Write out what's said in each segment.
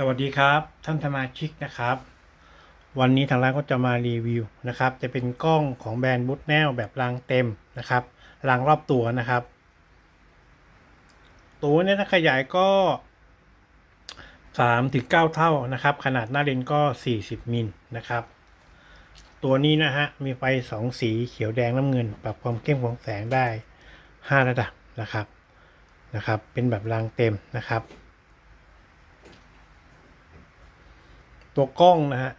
สวัสดีครับ ท่านสมาชิกนะครับ วันนี้ทางร้านก็จะมารีวิวนะครับ จะเป็นกล้องของแบรนด์บูทแนลแบบรางเต็มนะครับรางรอบตัวนะครับ ตัวนี้ถ้าขยายก็สามถึงเก้าเท่านะครับ ขนาดหน้าเลนก็สี่สิบมิลนะครับ ตัวนี้นะฮะมีไฟสองสีเขียวแดงน้ำเงิน ปรับความเข้มของแสงได้ห้าระดับนะครับนะครับ เป็นแบบรางเต็มนะครับ ตัวกล้องนะฮะ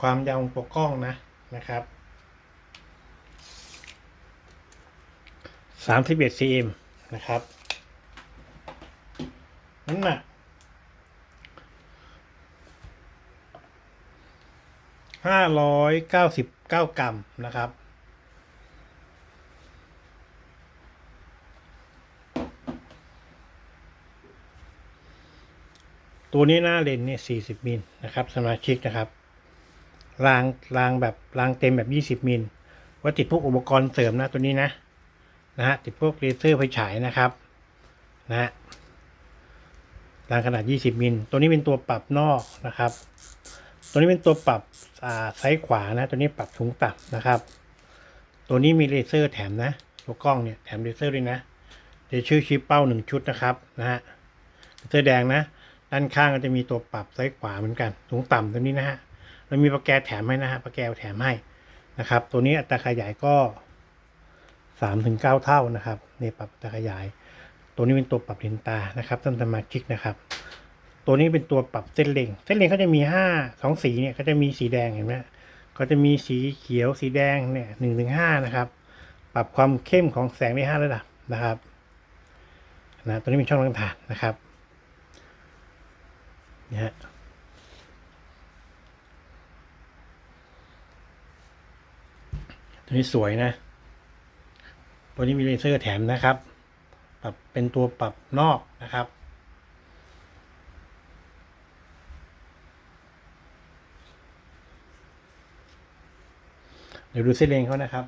ความยาวของตัวกล้องนะนะครับสามสิบเอ็ด cm นะครับน้ำหนักห้าร้อยเก้าสิบเก้ากรัมนะครับ ตัวนี้หน้าเลนเนี่ย40มิลนะครับสมาชิกนะครับรางรางแบบรางเต็มแบบ20มิลว่าติดพวกอุปกรณ์เสริมนะตัวนี้นะนะฮะติดพวกเลเซอร์ไฟฉายนะครับนะฮะรางขนาด 20 มิล ตัวนี้เป็นตัวปรับนอกนะครับ ตัวนี้เป็นตัวปรับอ่าซ้ายขวานะ ตัวนี้ปรับสูงต่ำนะครับ ตัวนี้มีเลเซอร์แถมนะ ตัวกล้องเนี่ยแถมเลเซอร์ด้วยนะเดี๋ยวชื่อชิปเป้าหนึ่งชุดนะครับนะฮะเลเซอร์แดงนะ ด้านข้างก็จะมีตัวปรับซ้ายขวาเหมือนกันสูงต่ำตัวนี้นะฮะเรามีประแกแถมให้นะฮะประแกแถมให้นะครับ ตัวนี้อัตราขยายก็สามถึงเก้าเท่านะครับนี่ปรับอัตราขยาย ตัวนี้เป็นตัวปรับเลนตานะครับท่านสมาชิกนะครับ ตัวนี้เป็นตัวปรับเส้นเล็งเส้นเล็งเขาจะมีห้าสองสีเนี่ยก็จะมีสีแดงเห็นไหมก็จะมีสีเขียวสีแดงเนี่ยหนึ่งถึงห้านะครับ ปรับความเข้มของแสงได้ห้าระดับนะครับนะตัวนี้เป็นช่องลังถ่านนะครับ นะฮะตัวนี้สวยนะ ตัวนี้มีเลเซอร์แถมนะครับ ปรับเป็นตัวปรับนอกนะครับ เดี๋ยวดูเส้นเลนเขานะครับ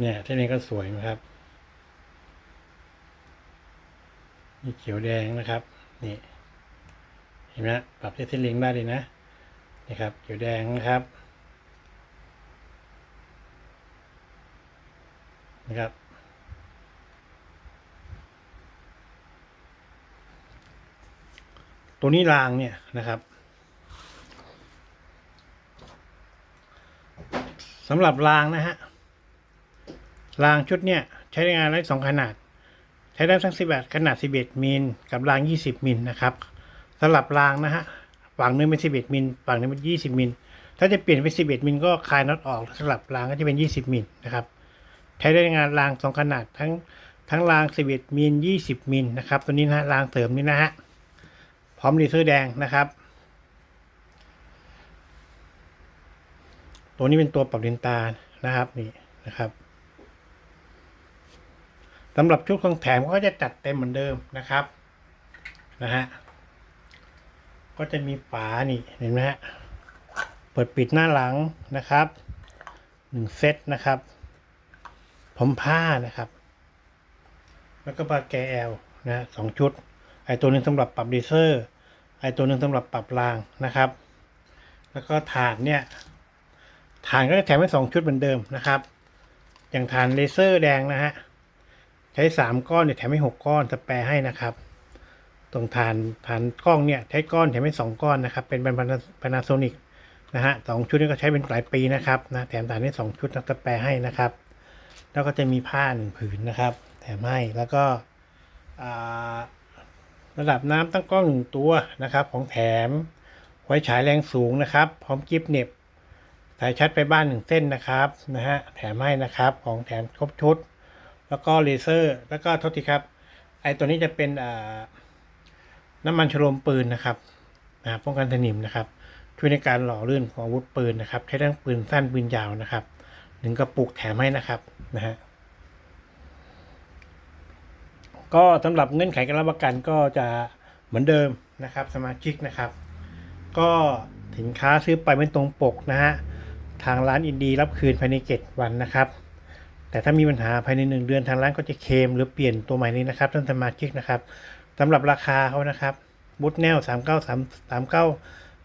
เนี่ยเส้นเลนก็สวยนะครับนี่เขียวแดงนะครับ นี่ เห็นไหมปรับเส้นเลนได้เลยนะนี่ครับเขียวแดงนะครับนะครับ ตัวนี้รางเนี่ยนะครับสำหรับรางนะฮะ รางชุดเนี่ยใช้งานได้สองขนาด ใช้ได้ทั้ง11ขนาด 11 มิลกับราง 20 มิลนะครับสำหรับรางนะฮะฝั่งหนึงเป็น 11 มิลฝั่งหนึงเป็น 20 มิลถ้าจะเปลี่ยนเป็น 11 มิลก็คลายน็อตออกสำหรับรางก็จะเป็น 20 มิลนะครับใช้ได้งานรางสองขนาดทั้งทั้งราง 11 มิล 20 มิลนะครับตัวนี้นะรางเสริมนี่นะฮะพร้อมเลเซอร์แดงนะครับ ตัวนี้เป็นตัวปรับเลนตานะครับนี่นะครับ สำหรับชุดของแถมก็จะจัดเต็มเหมือนเดิมนะครับนะฮะก็จะมีฝานี่เห็นไหมฮะเปิดปิดหน้าหลังนะครับหนึ่งเซตนะครับพร้อมผ้านะครับ แล้วก็ปากแกแอลนะสองชุด ไอตัวหนึงสำหรับปรับเลเซอร์ ไอตัวหนึงสำหรับปรับรางนะครับ แล้วก็ฐานเนี่ยฐานก็จะแถมให้สองชุดเหมือนเดิมนะครับ อย่างฐานเลเซอร์แดงนะฮะ ใช้สามก้อนเนี่ยแถมให้หกก้อนสแปรให้นะครับ ตรงฐานฐานกล้องเนี่ยใช้ก้อนแถมให้สองก้อนนะครับ เป็นพานาโซนิกนะฮะสองชุดนี้ก็ใช้เป็นหลายปีนะครับนะแถมฐานให้สองชุดนะสแปรให้นะครับ แล้วก็จะมีผ้าหนึ่งผืนนะครับ แถมให้แล้วก็ระดับน้ำตั้งกล้องหนึ่งตัวนะครับ ของแถมไว้ฉายแรงสูงนะครับ พร้อมกิฟเน็บสายชัดไปบ้านหนึ่งเส้นนะครับนะฮะแถมให้นะครับของแถมครบชุด แล้วก็เลเซอร์ แล้วก็โทษทีครับ ไอตัวนี้จะเป็นน้ำมันชโลมปืนนะครับนะป้องกันสนิมนะครับ ช่วยในการหล่อลื่นของอาวุธปืนนะครับ ใช้ทั้งปืนสั้นปืนยาวนะครับหนึ่งกระปุกแถมให้นะครับนะฮะก็สำหรับเงื่อนไขการรับประกันก็จะเหมือนเดิมนะครับ สมาชิกนะครับ ก็สินค้าซื้อไปไม่ตรงปกนะฮะทางร้านอินดีรับคืนภายในเจ็ดวันนะครับ แต่ถ้ามีปัญหาภายในหนึ่งเดือนทางร้านก็จะเคมหรือเปลี่ยนตัวใหม่นี้นะครับท่านสมาชิกนะครับสำหรับราคาเขานะครับบูทแนลสามเก้าสามสามเก้า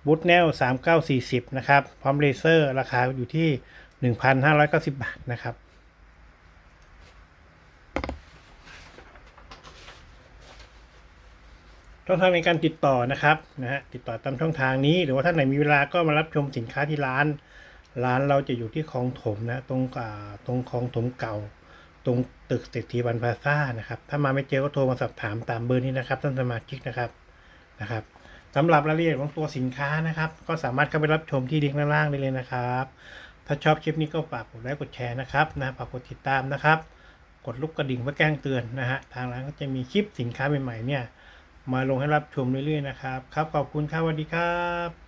บูทแนลสามเก้าสี่สิบนะครับพร้อมเลเซอร์ราคาอยู่ที่หนึ่งพันห้าร้อยเก้าสิบบาทนะครับช่องทางในการติดต่อนะครับนะฮะติดต่อตามช่องทางนี้ หรือว่าท่านไหนมีเวลาก็มารับชมสินค้าที่ร้าน ร้านเราจะอยู่ที่คลองถมนะตรงอ่าตรงคลองถมเก่า ตรงตึกเศรษฐีบันพาซ่านะครับ ถ้ามาไม่เจอก็โทรมาสอบถามตามเบอร์นี้นะครับท่านสมาชิกนะครับนะครับสำหรับรายละเอียดของตัวสินค้านะครับ ก็สามารถเข้าไปรับชมที่ลิงก์ด้านล่างได้เลยนะครับ ถ้าชอบคลิปนี้ก็ฝากกดไลค์กดแชร์นะครับนะฝากกดติดตามนะครับ กดลูกกระดิ่งเพื่อแจ้งเตือนนะฮะทางร้านก็จะมีคลิปสินค้าใหม่ๆเนี่ยมาลงให้รับชมเรื่อยๆนะครับ ครับขอบคุณครับสวัสดีครับ